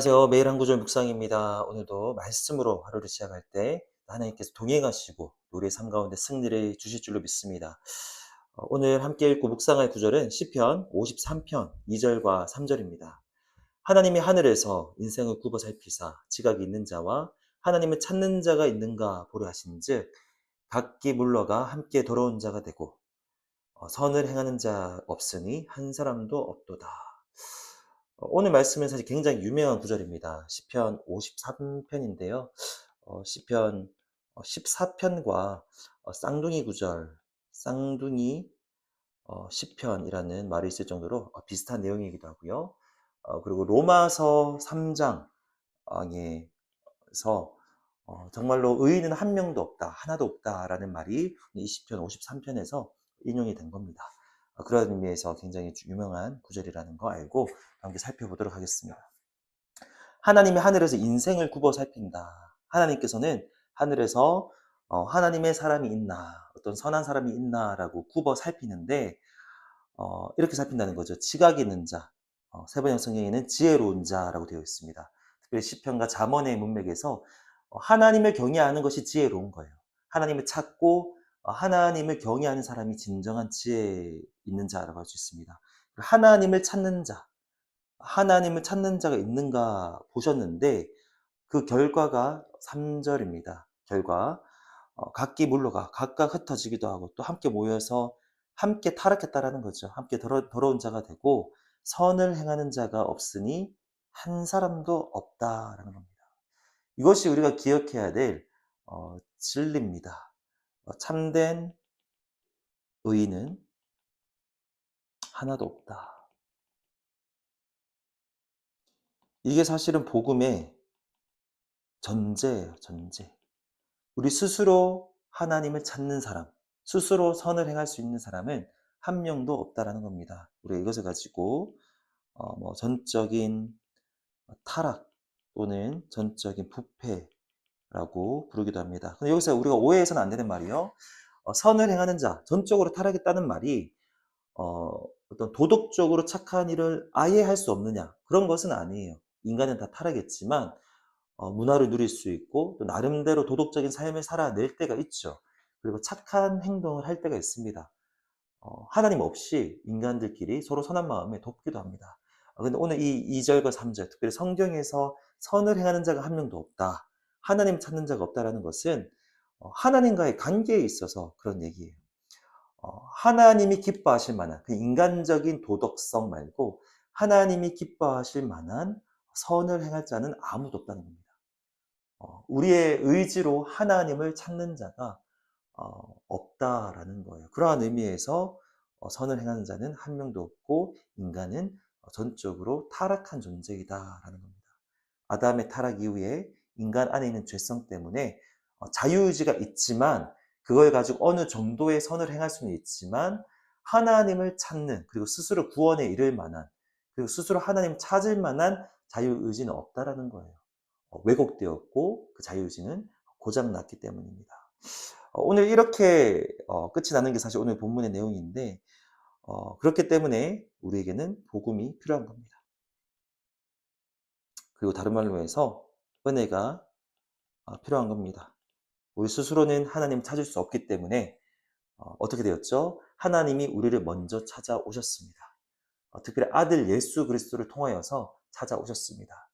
안녕하세요. 매일 한 구절 묵상입니다. 오늘도 말씀으로 하루를 시작할 때 하나님께서 동행하시고 우리의 삶 가운데 승리를 주실 줄로 믿습니다. 어, 오늘 함께 읽고 묵상할 구절은 시편 53편 2절과 3절입니다. 하나님이 하늘에서 인생을 굽어 살피사 지각이 있는 자와 하나님을 찾는 자가 있는가 보려 하신즉 각기 물러가 함께 더러운 자가 되고 어, 선을 행하는 자 없으니 한 사람도 없도다. 어, 오늘 말씀은 사실 굉장히 유명한 구절입니다. 시편 53편인데요. 어, 시편 14편과 어, 쌍둥이 구절, 쌍둥이 어, 시편이라는 말이 있을 정도로 어, 비슷한 내용이기도 하고요. 어, 그리고 로마서 3장에서 어, 정말로 의인은 한 명도 없다, 하나도 없다라는 말이 이 시편 53편에서 인용이 된 겁니다. 어, 그런 의미에서 굉장히 유명한 구절이라는 거 알고 함께 살펴보도록 하겠습니다. 하나님이 하늘에서 인생을 굽어 살핀다. 하나님께서는 하늘에서 어, 하나님의 사람이 있나, 어떤 선한 사람이 있나라고 굽어 살피는데 어, 이렇게 살핀다는 거죠. 지각이 있는 자, 어, 세번역 성경에는 지혜로운 자라고 되어 있습니다. 특별히 시편과 잠언의 문맥에서 어, 하나님을 경외하는 것이 지혜로운 거예요. 하나님을 찾고 어, 하나님을 경외하는 사람이 진정한 지혜 있는 자라고 할 수 있습니다. 하나님을 찾는 자, 하나님을 찾는 자가 있는가 보셨는데 그 결과가 3절입니다. 결과 어, 각기 물러가 각각 흩어지기도 하고 또 함께 모여서 함께 타락했다라는 거죠. 함께 더러, 더러운 자가 되고 선을 행하는 자가 없으니 한 사람도 없다라는 겁니다. 이것이 우리가 기억해야 될 어, 진리입니다. 어, 참된 의인은 하나도 없다. 이게 사실은 복음의 전제예요, 전제. 우리 스스로 하나님을 찾는 사람, 스스로 선을 행할 수 있는 사람은 한 명도 없다라는 겁니다. 우리가 이것을 가지고 어, 뭐 전적인 타락 또는 전적인 부패 라고 부르기도 합니다. 근데 여기서 우리가 오해해서는 안 되는 말이요. 어, 선을 행하는 자, 전적으로 타락했다는 말이 어, 어떤 도덕적으로 착한 일을 아예 할 수 없느냐 그런 것은 아니에요. 인간은 다 타락했지만 어, 문화를 누릴 수 있고 또 나름대로 도덕적인 삶을 살아낼 때가 있죠. 그리고 착한 행동을 할 때가 있습니다. 어, 하나님 없이 인간들끼리 서로 선한 마음에 돕기도 합니다. 어, 근데 오늘 이 2절과 3절, 특별히 성경에서 선을 행하는 자가 한 명도 없다. 하나님 찾는 자가 없다라는 것은 어, 하나님과의 관계에 있어서 그런 얘기예요. 어, 하나님이 기뻐하실 만한 그 인간적인 도덕성 말고 하나님이 기뻐하실 만한 선을 행할 자는 아무도 없다는 겁니다. 어, 우리의 의지로 하나님을 찾는 자가 어, 없다라는 거예요. 그러한 의미에서 어, 선을 행하는 자는 한 명도 없고 인간은 전적으로 타락한 존재이다라는 겁니다. 아담의 타락 이후에 인간 안에 있는 죄성 때문에 자유의지가 있지만 그걸 가지고 어느 정도의 선을 행할 수는 있지만 하나님을 찾는 그리고 스스로 구원에 이를 만한 그리고 스스로 하나님 찾을 만한 자유의지는 없다라는 거예요. 어, 왜곡되었고 그 자유의지는 고장났기 때문입니다. 어, 오늘 이렇게 어, 끝이 나는 게 사실 오늘 본문의 내용인데 그렇기 때문에 우리에게는 복음이 필요한 겁니다. 그리고 다른 말로 해서 은혜가 필요한 겁니다. 우리 스스로는 하나님 찾을 수 없기 때문에 어떻게 되었죠? 하나님이 우리를 먼저 찾아오셨습니다. 특별히 아들 예수 그리스도를 통하여서 찾아오셨습니다.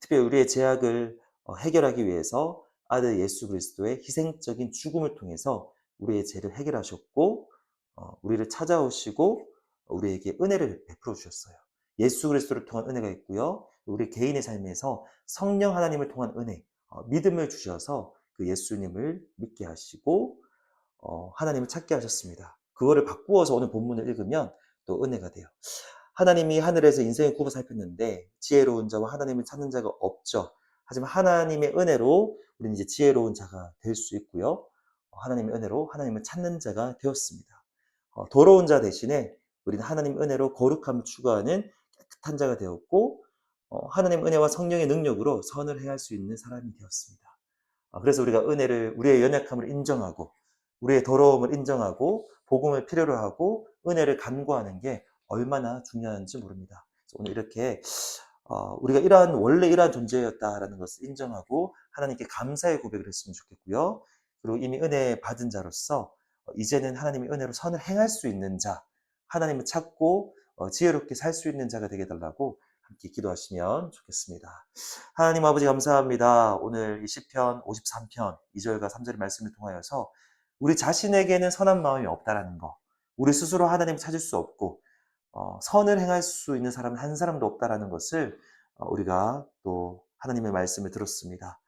특별히 우리의 제약을 어, 해결하기 위해서 아들 예수 그리스도의 희생적인 죽음을 통해서 우리의 죄를 해결하셨고 어, 우리를 찾아오시고 우리에게 은혜를 베풀어 주셨어요. 예수 그리스도를 통한 은혜가 있고요. 우리 개인의 삶에서 성령 하나님을 통한 은혜, 어, 믿음을 주셔서 그 예수님을 믿게 하시고 하나님을 찾게 하셨습니다. 그거를 바꾸어서 오늘 본문을 읽으면 또 은혜가 돼요. 하나님이 하늘에서 인생을 굽어 살폈는데 지혜로운 자와 하나님을 찾는 자가 없죠. 하지만 하나님의 은혜로 우리는 이제 지혜로운 자가 될 수 있고요. 하나님의 은혜로 하나님을 찾는 자가 되었습니다. 어, 더러운 자 대신에 우리는 하나님 은혜로 거룩함을 추구하는 깨끗한 자가 되었고 어, 하나님 은혜와 성령의 능력으로 선을 행할 수 있는 사람이 되었습니다. 어, 그래서 우리가 은혜를 우리의 연약함을 인정하고 우리의 더러움을 인정하고 복음을 필요로 하고 은혜를 간구하는 게 얼마나 중요한지 모릅니다. 오늘 이렇게 어, 우리가 이러한 원래 이러한 존재였다라는 것을 인정하고 하나님께 감사의 고백을 했으면 좋겠고요. 그리고 이미 은혜 받은 자로서 어, 이제는 하나님의 은혜로 선을 행할 수 있는 자, 하나님을 찾고 어, 지혜롭게 살 수 있는 자가 되게 해달라고 함께 기도하시면 좋겠습니다. 하나님 아버지 감사합니다. 오늘 이 시편 53편 2절과 3절의 말씀을 통하여서 우리 자신에게는 선한 마음이 없다라는 거, 우리 스스로 하나님을 찾을 수 없고 어, 선을 행할 수 있는 사람은 한 사람도 없다라는 것을 어, 우리가 또 하나님의 말씀을 들었습니다.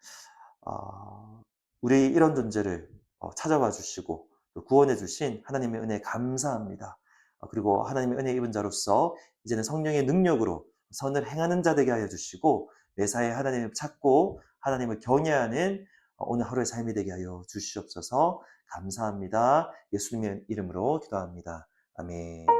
어, 우리 이런 존재를 어, 찾아와 주시고 또 구원해 주신 하나님의 은혜 감사합니다. 어, 그리고 하나님의 은혜 입은 자로서 이제는 성령의 능력으로 선을 행하는 자 되게 하여 주시고 매사에 하나님을 찾고 하나님을 경외하는 어, 오늘 하루의 삶이 되게 하여 주시옵소서 감사합니다. 예수님의 이름으로 기도합니다. 아멘.